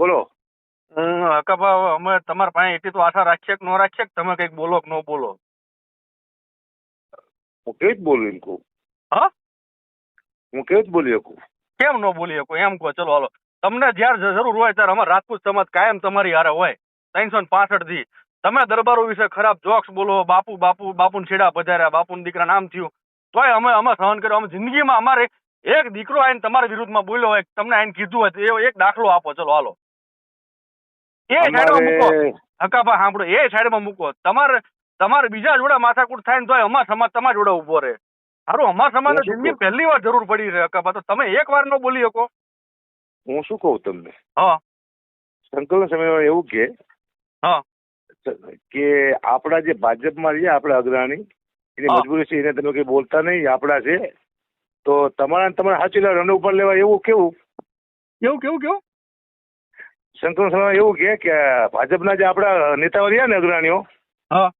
બોલો. હું હકાભા અમે તમારા પાસે એટલી તો આશા રાખીએ કે ન રાખીએ કે તમે કંઈક બોલો કે ન બોલો? હું કેવી બોલું એમ કહું હા? હું કેવી બોલી શકું? કેમ ન બોલી શકું? એમ કહો ચલો હાલો. તમને જ્યારે જરૂર હોય ત્યારે અમારે રાજપૂત સમાજ કાયમ તમારી હારે હોય. ત્રણસો ને પાસઠથી. તમે દરબારો વિશે ખરાબ જોક્સ બોલો બાપુ બાપુ બાપુને છેડા પધાર્યા બાપુને દીકરા નામ થયું. તોય અમે અમે સહન કર્યો. અમે જિંદગીમાં અમારે એક દીકરો આવીને તમારા વિરુદ્ધમાં બોલ્યો હોય તમને આઈને કીધું હોય તો એવો એક દાખલો આપો. ચલો હાલો. એ સાઈડમાં મૂકો. હકાભા સાંભળો. એ સાઈડમાં મૂકો. તમારે તમારે બીજા જોડે માથાકૂટ થાય ને તો અમાર સમાજ તમારા જોડે ઊભો રહે. સારું અમાર સમાજને જિંદગી પહેલી વાર જરૂર પડી છે હકાભા તો તમે એક વાર ન બોલી શકો. હું શું કહું તમને? હા. સંકલન સમયમાં એવું કે હા. કે આપણા જે ભાજપમાં રહ્યા આપણા અગ્રણી એની. મજબૂરી છે એને તમે કઈ બોલતા નહીં આપણા છે. તો તમારા તમારા તમારે સાચી રન ઉપર લેવા એવું કેવું? કેવું કેવું કેવું? સંકલન શર્મા એવું કે કે ભાજપના જે આપણા નેતાઓ રહ્યા ને અગ્રણીઓ હા.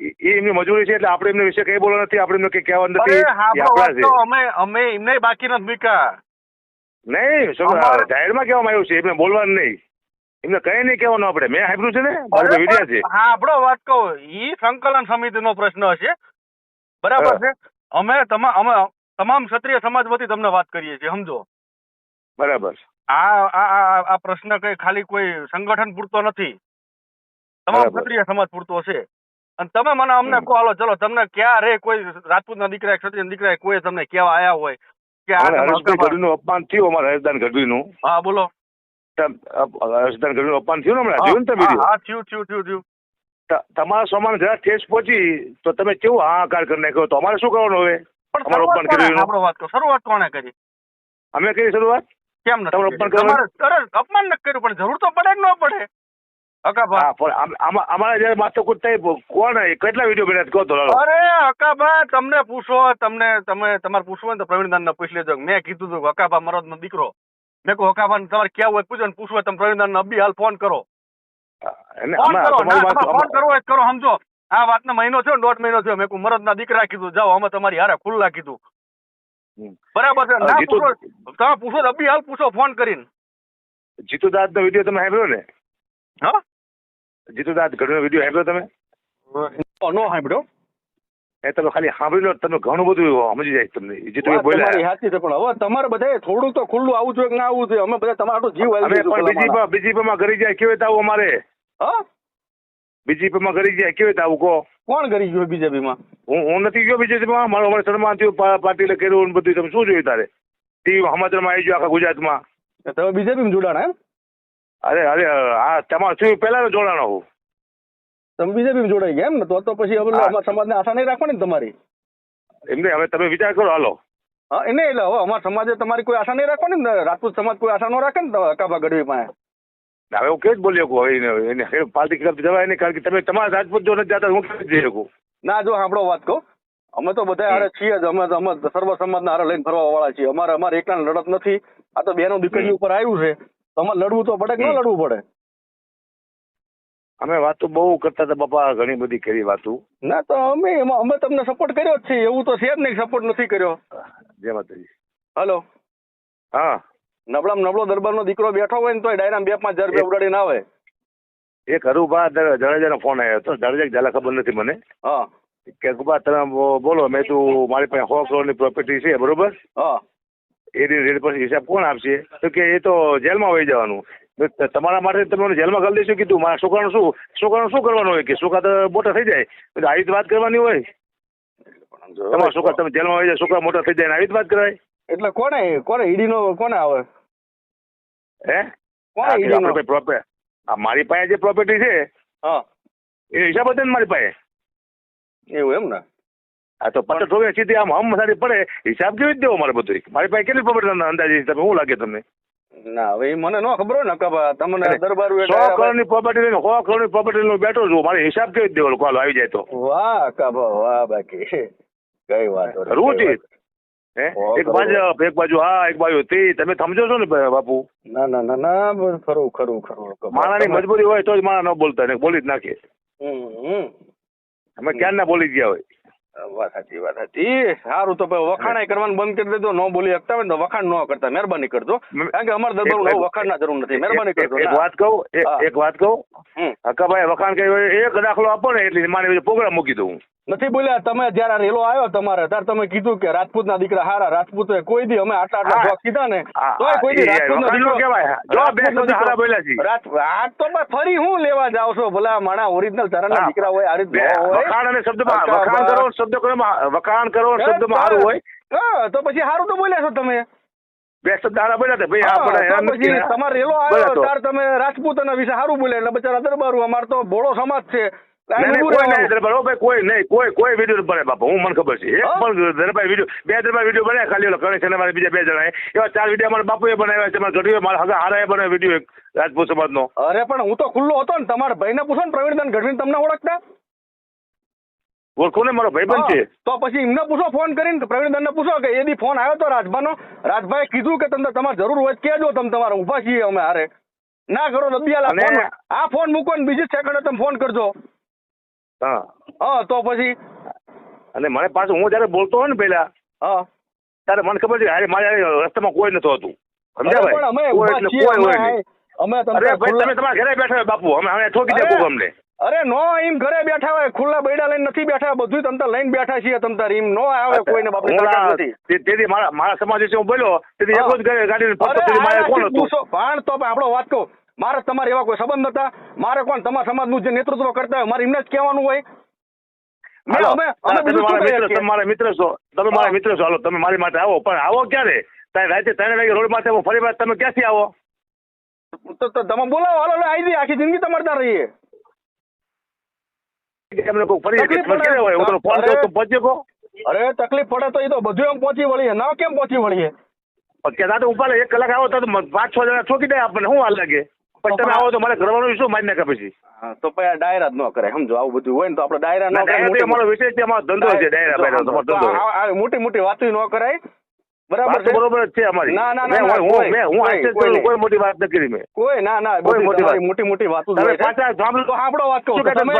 એ એમની મજૂરી છે એટલે આપણે એમને વિશે કઈ બોલવા નથી આપણે એમને કઈ કહેવા નથી અમે અમે એમને બાકી નથી મૂક્યા. નહીં જાહેરમાં કહેવામાં આવ્યું છે એમને બોલવાનું નહીં. એમને કઈ નહીં કહેવાનું આપણે મેં સાંભળ્યું છે ને મારે વિડિયા છે. હા આપણો વાત કહો એ સંકલન સમિતિનો પ્રશ્ન હશે. બરાબર છે? અમે તમામ અમે તમામ ક્ષત્રિય સમાજ વતી તમને વાત કરીએ છીએ સમજો. બરાબર. આ આ આ પ્રશ્ન કઈ ખાલી કોઈ સંગઠન પૂરતો નથી. તમામ. ક્ષત્રિય સમાજ પૂરતો છે. અને તમે મને અમને કહો હાલો ચલો તમને ક્યાં રે કોઈ રાજપૂતના દીકરા ક્ષત્રિય દીકરા કોઈ તમને કેવા આયા હોય કે આ હકાભા- ગઢવીનું અપમાન થયું અમારા ગઢવી ગઢવીનું. હા બોલો. ગઢવી હર્ષદાન ગઢવીનું અપમાન થયું ને હમણાં? થયું જોયું ને તમે હા, થયું થયું થયું થયું. તમારા સમાન જરા ઠેસ પહોંચી તો તમે કેવું હાહાકાર કરી નાખ્યો? તો અમારે શું કરવાનું હવે? અમારું અપમાન કર્યું? આપણો વાત કરો શરૂઆત કોણે કરી? અમે કરી શરૂઆત? કેમ નથી અપમાન નથી કર્યું પણ જરૂર તો પડે કે ન પડે? તમને પૂછો તમને તમે તમારે પૂછવું ને તો પ્રવીણદાન ને પૂછી લેજો. મેં કીધું હતું હકાભા મરદ નો દીકરો. મેં કહું હકાભા તમારે ક્યાં હોય પૂછો ને પૂછવું તમે પ્રવીણદાન ને અબી હાલ ફોન કરો. ફોન કરો. ના, વાત- કરો સમજો. આ વાતનો મહિનો થયો ને દોઢ મહિનો થયો. મેં મરદ ના દીકરા કીધું. જાઓ અમે તમારી હારે ખુલ્લા કીધું. બરાબર છે. ના પૂછો. તમે પૂછો તો હાલ પૂછો ફોન કરીને. જીતુ દાદ નો વીડિયો તમે સાંભળ્યો ને? હા? જીતુ દાદ ગઢવીનો વીડિયો સાંભળ્યો તમે? નો સાંભળ્યો. એ તમે ખાલી સાંભળી લો તમે ઘણું બધું સમજી જાય તમને. જીતુ બોલ્યા. સાચી છે પણ હવે તમારે બધા થોડુંક તો ખુલ્લું આવવું જોઈએ ના આવું જોઈએ? અમે બધા તમારો જીવ આવી પણ બીજીપી બીજીપીમાં કરી જાય કેવી આવું અમારે? હા? બીજીપીમાં કરી જાય કેવી રીતે આવું કહો? કોણ કરી ગયું બીજેપીમાં હું હું નથી ગયો બીજેપીમાં મારો અમારે સન્માન થયું પા- પાટીલે કર્યું બધું તમે શું જોયું તારે? ટીવી સમાચારમાં આવી ગયો આખા ગુજરાતમાં. તમે બીજેપીમાં જોડાણા એમ? અરે અરે આ તમારે શું પહેલા જોડાણો હું. તમે બીજેપીમાં જોડાઈ ગયા એમ ને તો તો પછી હવે. સમાજને આશા નહીં રાખવાની ને તમારી. એમને હવે તમે વિચાર કરો હાલો. હા એને એટલે હવે અમારા સમાજે તમારી કોઈ આશા નહીં રાખવાની ને રાજપૂત સમાજ કોઈ આશા ન રાખે ને કાબા ગઢવી પાસે. હવે હું કેવી જ બોલી શકું? હવે એને એને પાર્ટી ખિલાફ જવાય નહીં કારણ કે તમે તમારા રાજપૂત જો નથી જતા હું કેવી જઈ શકું? ના જો સાંભળો વાત કહું. અમે તો બધા હારે છીએ જ અમે અમે સર્વ સમાજના હારે લઈને ફરવા વાળા છીએ. અમારે અમારે એકલા લડત નથી. આ તો બેનો દીકરી ઉપર આવ્યું છે. તો અમારે લડવું તો પડે કે ન લડવું પડે? અમે વાતો બહુ કરતા હતા બાપા ઘણી બધી કરી વાતો. ના તો અમે અમે તમને સપોર્ટ કર્યો જ છે. એવું તો છે જ નહીં સપોર્ટ નથી કર્યો. જય માતાજી. હલો હા. નબળામાં નબળો દરબારનો દીકરો બેઠો હોય ને તો ડાયરામ બે પાંચ હજાર રૂપિયા ઉડાડીને આવે. એક હરુભા જડેજાનો ફોન આવ્યો હતો. જડેજા જલા ખબર નથી મને. હા. કે કુબા તમે બોલો મેં તું મારી પાસે સો કરોડની પ્રોપર્ટી છે બરોબર? હા. એની રેટ પછી હિસાબ કોણ આપશે? તો કે એ તો જેલમાં વહી જવાનું. તમારા માટે તમે જેલમાં કરી દઈશું કીધું. મારા છોકરાનું શું? છોકરાનું શું કરવાનું હોય કે છોકરા તો મોટા થઈ જાય? આવી જ વાત કરવાની હોય? તમારા છોકરા તમે જેલમાં વહી જાય છોકરા મોટા થઈ જાય આવી જ વાત કરાય? એટલે કોને કોને ઈડી નો કોને આવે? હે? નો આ મારી પાસે જે પ્રોપર્ટી છે હા. એ હિસાબ હતો ને મારી પાસે? એવું એમ ને? આ તો પચાસ રૂપિયા સીધી આમ હમ સારી પડે હિસાબ કેવી રીતે દેવો મારે બધું? મારી પાસે કેટલી પ્રોપર્ટી અંદાજે તમે શું લાગે તમને? ના હવે મને ન ખબર હોય ને કબા તમને દરબાર સો કરોડની પ્રોપર્ટી લઈને સો કરોડની પ્રોપર્ટી લઈને બેઠો છું મારે હિસાબ કેવી જ દેવો કોલ આવી જાય તો. વાહ કબા વાહ બાકી. કઈ વાત નહીં, એક બાજુ એક બાજુ હા એક બાજુ. તે તમે સમજો છો ને બાપુ? ના ના ના ના ખરું ખરું ખરું. માણાની મજબૂરી હોય તો જ માણા ન બોલતા ને બોલી જ નાખે. અમે ક્યાં ના બોલી ગયા હોય? વાત સાચી વાત સાચી. સારું તો વખાણ કરવાનું બંધ કરી દેજો ન બોલી શકતા હોય ને તો વખાણ ન કરતા મહેરબાની કરજો. કારણ કે અમારા દરબાર વખાણ ના જરૂર નથી મહેરબાની કરજો એક વાત કહું એક- વાત કહું. હકાભાઈ વખાણ કહ્યું હોય એક દાખલો આપો ને એટલે મારે પ્રોગ્રામ મૂકી દઉં નથી બોલ્યા તમે જયારે રેલો આવ્યો તમારે ત્યારે તમે કીધું કે રાજપૂતના દીકરા હારા રાજપૂત કોઈ દી અમે આટલા આટલા. કીધા ને તો કોઈ દી રાજપૂત નો શબ્દ દીકરો- હારા બોલ્યા છે. રાજ- આ તો ફરી હું લેવા જાવ છો ભલા માણા ઓરિજિનલ તારા ના દીકરા હોય આ રીત ન વખાણ અને શબ્દ વખાણ કરો શબ્દ વખાણ કરો શબ્દમાં સારું હોય. તો પછી સારું તો બોલ્યા છો તમે? બે શબ્દ હારા બોલ્યા ભાઈ આપણે પછી તમારે રેલો આવ્યો. ત્યારે તમે રાજપૂત વિશે સારું બોલ્યા એટલે બચારા દરબારું અમાર તો ભોળો સમાજ છે. કોઈ નહીં રહેવાનું. દરબાર હો ભાઈ કોઈ કોઈ કોઈ વીડિયો બને બાપા હું મને ખબર છે એક પણ દરબાર વીડિયો બે દરબાર વીડિયો બનાવ્યા ખાલી ઓલો ગણેશ અને બીજા બે જણા એવા ચાર વીડિયો અમારા બાપુએ બનાવ્યા છે મારા ગઢવીએ મારા હગા હારાએ બનાવ્યો વીડિયો એક રાજપૂત સમાજનો. અરે પણ હું તો ખુલ્લો હતો ને તમારા ભાઈને પૂછો ને પ્રવીણદાન ગઢવી તમને ઓળખતા? ઓળખું ને મારો ભાઈબંધ છે. તો પછી એમને પૂછો ફોન કરીને પ્રવીણદાનને પૂછો કે એદી ફોન આવ્યો તો રાજભાનો? રાજભાઈ કીધું કે તમને તમારે જરૂર હોય કેજો કહેજો તમે તમારે ઊભા છીએ અમે હારે. ના કરો દબિયાલા અને- ફોન. આ ફોન મૂકો ને બીજી સેકન્ડે તમે ફોન કરજો. હા. હા તો પછી અને મને પાછું હું જયારે બોલતો હોય ને પેલા હા. ત્યારે મને ખબર છે હારે મારે રસ્તામાં કોઈ નતું હતું. સમજ્યા અરે પણ અમે ભાઈ કોઈ એટલે કોઈ હોય નહીં. અમે અરે ભાઈ તમે તમારા ઘરે બેઠા હોય બાપુ અમે અમે ઠોકી દે અમને. અરે નો એમ ઘરે બેઠા હોય ખુલ્લા બૈડા લઈને નથી બેઠા બધું તમતા લઈને બેઠા છીએ તમતાર એમ નો આવે કોઈને બાપુ નથી. તેથી મારા મારા સમાજ વિશે હું બોલ્યો તેથી. એક જ ગાડી- ગાડીને ફરતો મારે કોણ હતું? પણ તો આપણો વાત કહું. મારે તમારે એવા કોઈ સંબંધ હતા મારે કોણ? તમારા સમાજનું જે નેતૃત્વ કરતા હોય મારે એમને જ કહેવાનું હોય. તમે મારા મિત્ર તમે મારા મિત્ર છો. તમે મારા મિત્ર છો. હાલો તમે મારી માટે આવો. પણ આવો ક્યારે? રાતે ત્રણ વાગે રોડ માથે ફરી વાર તમે ક્યાંથી આવો? તો તમે બોલાવો. હાલો આવી જઈએ. આખી જિંદગી તમારે ત્યાં રહીએ. અરે. તકલીફ પડે તો એ તો બધું એમ પહોંચી વળીએ. ના કેમ પહોંચી વળીએ? કે દાદા ઉપાડે એક કલાક આવો તો પાંચ છ જણા ઠોકી દે આપણને. શું હાલ લાગે? પણ તમે આવો તો મારે કરવાનું શું માન્ય કે પછી? તો પછી ડાયરા જ ન કરાય સમજો? આવું બધું હોય ને તો આપણે ડાયરા ન મોટી- અમારો વિષય છે અમારો ધંધો છે ડાયરા મોટી મોટી વાતો ન કરાય. બરાબર છે? બરોબર જ છે અમારી. ના, ના, ના, હું મેં હું આશ્ચર્ય કોઈ કરું, કોઈ મોટી વાત ન કરી મેં. કોઈ ના ના કોઈ મોટી વાત. મોટી મોટી વાતો તમે પાછા સાંભળો. તો સાંભળો વાત કહું તમે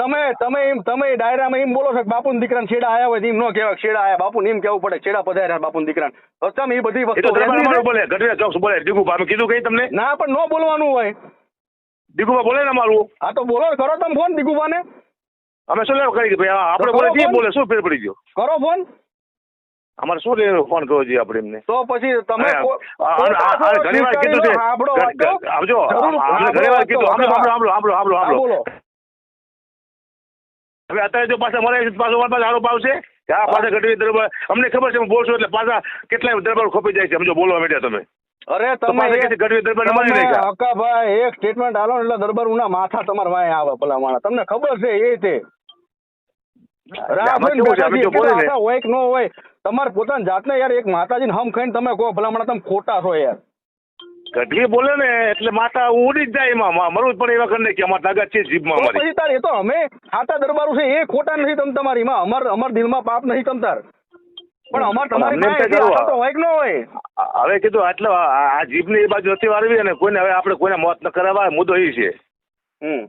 તમે તમે એમ તમે ડાયરામાં એમ બોલો છો કે બાપુ દીકરાને છેડા આયા હોય એમ ન કહેવાય છેડા આયા. બાપુ એમ કેવું પડે છેડા પધાર્યા બાપુ દીકરાને. તમે એ બધી વસ્તુ? બોલે. ગઢડા ચોક્સ બોલે. ડીગુભા અમે કીધું કઈ તમને? ના પણ ન બોલવાનું હોય. દીકુબા બોલે ને મારું હા તો બોલો કરો તમે ફોન દીકુબાને અમે શું લેવા કરી ભાઈ? આપણે બોલે બોલે. શું ફેર પડી ગયો? કરો ફોન. અમારે શું લેવાનો ફોન કરવો જોઈએ આપણે એમને. તો પછી તમે ઘણી વાર કીધું છે. આવજો. ઘણી વાર કીધું. સાંભળો. સાંભળો સાંભળો સાંભળો સાંભળો હવે અત્યારે જો પાછા મળે પાછો મારા પાસે આરોપ આવશે કે આ પાછા ઘટવી દરબાર અમને ખબર છે હું બોલશું એટલે પાછા કેટલાય દરબાર ખોપી જાય છે. સમજો બોલવા માંડ્યા તમે. અરે તમે પાછા એક- સ્ટેટમેન્ટ આલો એટલે દરબાર ઉના માથા તમારા વાય આવે ભલા માણસ તમને ખબર છે એ તે? ને- હોય કે ન હોય? તમારે પોતાની જાતને યાર એક માતાજીને હમ ખાઈને તમે કહો ભલા માણસ તમે ખોટા છો યાર. ગઢવી બોલે ને એટલે માતા ઉડી જ જાય એમાં. મરવું પડે એવા કરીને કે અમારે તાકાત છે જીભમાં અમારી. પછી તાર એ તો અમે ખાતા દરબારું છે એ ખોટા નથી તમ તમારી. માં અમાર અમાર દિલમાં પાપ નથી તમ તાર. પણ અમાર તમારી તો હોય કે ન હોય? હવે કીધું આટલો આ આ જીભની એ બાજુ નથી વાળવી અને કોઈને હવે આપણે કોઈને મોત ન કરાવવા મુદ્દો એ છે. હમ.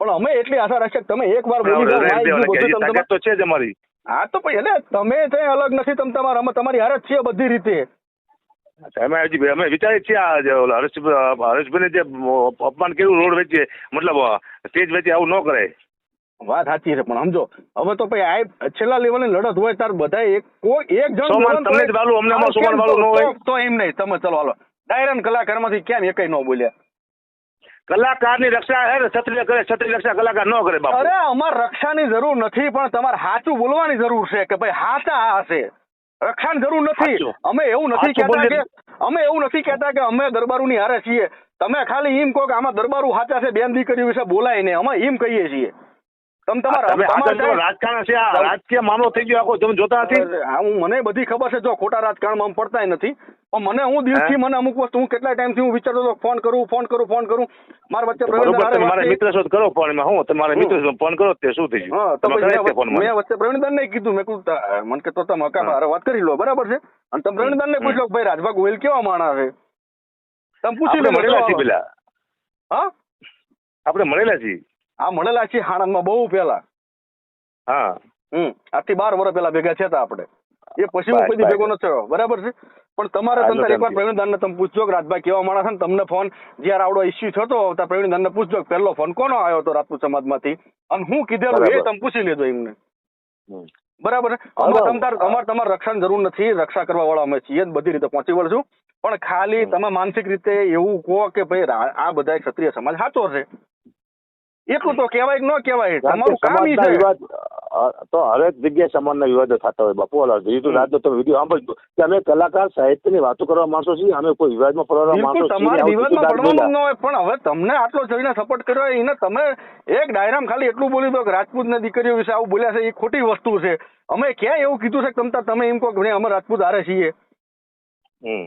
પણ અમે એટલી આશા રાખીએ તમે એક વાર બોલી જાઓ તો છે જ અમારી. હા તો પછી એટલે તમે છે અલગ નથી તમે તમારા અમે તમારી હારે જ છીએ બધી રીતે. અમે હજી અમે વિચારીએ છીએ આ હરેશ હરેશભાઈને જે અપમાન કર્યું રોડ વેચીએ મતલબ સ્ટેજ વેચી આવું ન કરે વાત સાચી છે પણ સમજો હવે તો ભાઈ આ છેલ્લા લેવલની લડત હોય તાર બધા એક કોઈ એક જણ ને તમને જ વાલું, અમને સોમાન વાલું ન હોય? તો- તો એમ નહીં તમે ચલો હાલો. ડાયરન કલાકારમાંથી કેમ એકેય ન બોલ્યા. કલાકારની રક્ષા હે ને ક્ષત્રિય કરે ક્ષત્રિય રક્ષા કલાકાર ન કરે બાપુ. અરે અમાર રક્ષાની જરૂર નથી પણ તમારે સાચું બોલવાની જરૂર છે કે ભાઈ હાચા આ હશે. રક્ષાની જરૂર નથી. અમે એવું નથી કહેતા કે અમે એવું નથી કહેતા કે અમે દરબારુની હારે છીએ. તમે ખાલી એમ કહો કે આમાં દરબારું હાચા છે બેન દીકરીઓ વિશે બોલાય ને અમે એમ કહીએ છીએ. તમે તમારા રાજકારણ છે આ રાજકીય મામલો થઈ ગયો આખો તમે જોતા નથી? હું મને બધી ખબર છે જો ખોટા રાજકારણમાં પડતા નથી. પણ મને હું દિલથી મને અમુક વસ્તુ હું કેટલા ટાઈમથી હું વિચારતો હતો ફોન કરું ફોન કરું ફોન કરું. મારા વચ્ચે પ્રવીણ મારા મિત્ર શોધ કરો ફોન એમાં હું તમારે મિત્ર છો ફોન કરો તે શું થઈ ગયું? તમે મેં વચ્ચે- પ્રવીણદાન ને કીધું મેં કીધું મને કે તો તમે હકા હા. વાત કરી લો બરાબર છે? અને તમે પ્રવીણદાન ને પૂછો ભાઈ રાજભા ગોયલ કેવા માણસ છે? તમે પૂછી લો મળેલા છીએ પેલા. હા? આપણે મળેલા છીએ. આ મળેલા છીએ હાણંદમાં બહુ પહેલા. હા. હમ આજથી બાર વર્ષ પહેલા ભેગા થયા હતા આપણે. એ પછી હું કોઈ ભેગો નથી થયો બરાબર છે? પણ તમારે જો એકવાર સમજી. પ્રવીણદાનને તમે પૂછજો કે રાજભાઈ કેવા માણસ ને તમને ફોન જયારે આવડો ઇસ્યુ થતો ત્યારે પ્રવીણદાનને પૂછજો પહેલો ફોન કોનો આવ્યો હતો રાજપૂત સમાજમાંથી? અને હું કીધેલું એ તમે પૂછી લેજો એમને. બરાબર અમારે તમારે રક્ષણ જરૂર નથી રક્ષા કરવા વાળા અમે છીએ બધી રીતે પહોંચી વળશું. પણ ખાલી. તમે માનસિક રીતે એવું કહો કે ભાઈ આ બધા ક્ષત્રિય સમાજ સાચો છે. એટલું તો કહેવાય કે ન કહેવાય. તમારું કામ ઈ છે. વિવાદ તો હરેક જગ્યાએ સમાજના વિવાદો થતા હોય બાપુ ઓલા જીતુ. રાત તમે વીડિયો સાંભળજો કે અમે કલાકાર સાહિત્યની વાતો કરવા માણસો છીએ અમે કોઈ વિવાદમાં પડવા માણસો છીએ તમારે વિવાદમાં પડવાનું ન હોય પણ હવે તમને આટલો જઈને સપોર્ટ કર્યો હોય એને તમે એક ડાયરામ ખાલી એટલું બોલી દો કે રાજપૂતની દીકરીઓ વિશે આવું બોલ્યા છે એ ખોટી વસ્તુ છે. અમે ક્યાં એવું કીધું છે કે તમતાર તમે એમ કહો કે અમે રાજપૂત હારે છીએ. હમ.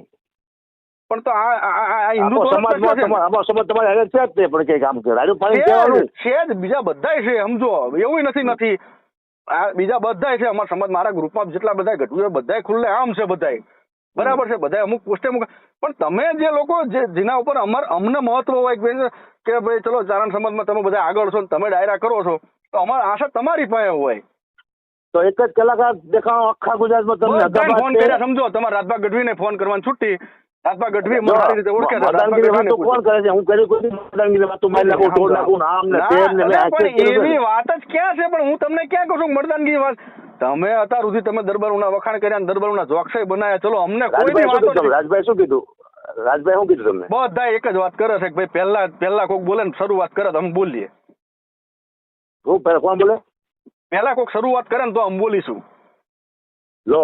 પણ તો આ હિન્દુ સમાજ તમારે હારે છે જ તે પણ કંઈક આમ કે રાજુ કહેવાનું. છે જ બીજા બધાય છે સમજો. એવું નથી નથી. આ બીજા બધાય છે અમારા સમાજ મારા ગ્રુપમાં જેટલા બધા ઘટવું બધાય ખુલ્લે આમ છે બધાય. બરાબર છે બધા અમુક પોસ્ટે અમુક પણ તમે જે લોકો જે જેના ઉપર અમાર અમને મહત્વ હોય કે ભાઈ ચલો ચારણ સમાજમાં તમે બધા આગળ છો તમે ડાયરા કરો છો તો અમારી આશા તમારી પાસે હોય. તો એક જ કલાકાર દેખાણો આખા ગુજરાતમાં તમને ફોન કર્યા સમજો. તમારે રાજભા ગઢવીને ફોન કરવાની છૂટી રાજભા ગઢવી મારી રીતે ઓળખે છે. વાતો કોણ કરે છે? હું કરી કોઈ દી મદાનગીરી વાતો મારી નાખું તોડ નાખું આમ ને તેમ ને પણ એવી વાત જ ક્યાં છે? પણ હું તમને ક્યાં કહું છું મરદાનગી વાત? તમે અત્યાર સુધી તમે દરબારોના વખાણ કર્યા દરબારોના જોક્ષય બનાયા. ચલો અમને કોઈ વાતો. રાજભાઈ શું કીધું? રાજભાઈ શું કીધું તમને? બધા એક જ વાત કરે છે કે ભાઈ પહેલા પહેલા કોક બોલે ને શરૂઆત કરે તો અમે બોલીએ. હું પહેલા કોણ બોલે? પહેલા કોક શરૂઆત કરે ને તો અમે બોલીશું. લો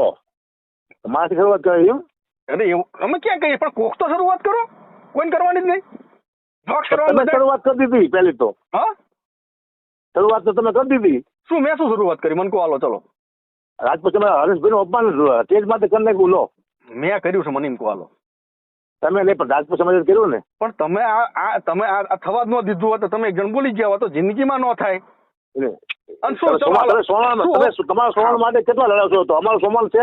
મારાથી શરૂઆત કરે એમ અરે એવું અમે ક્યાં કહીએ? પણ કોક તો શરૂઆત કરો. કોઈને કરવાની જ નહીં. જોક્સ કરવાની શરૂઆત કરી દીધી પહેલી તો. હા? શરૂઆત તો તમે કરી દીધી. શું મેં શું શરૂઆત કરી? મને કહો હાલો ચલો. રાજપૂત તમે હરેશભાઈ નું અપમાન તેજ માટે કરી નાખ્યું લો. મેં કર્યું છે મને એમ કહો હાલો. તમે નહીં પણ રાજપૂત સમાજ કર્યું ને. પણ તમે આ તમે આ આ થવા જ ન દીધું હોત તમે એક જણ બોલી ગયા હોત તો જિંદગીમાં ન થાય. તમારા સોમાન માટે કેટલા લડાશો તો સોમાન છે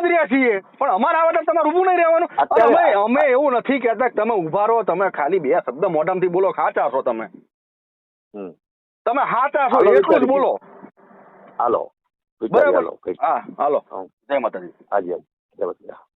જ રહ્યા છીએ. પણ અમારે આવે તમારે ઊભું નહીં રહેવાનું. અમે અમે એવું નથી કહેતા તમે ઊભા રહો તમે ખાલી બે શબ્દ મોઢામાંથી બોલો ખાચા છો તમે. તમે હાચા છો એટલું જ બોલો. હાલો. બરાબર? હા હાલો. જય માતાજી. હાજી હાજી. જય માતાજી.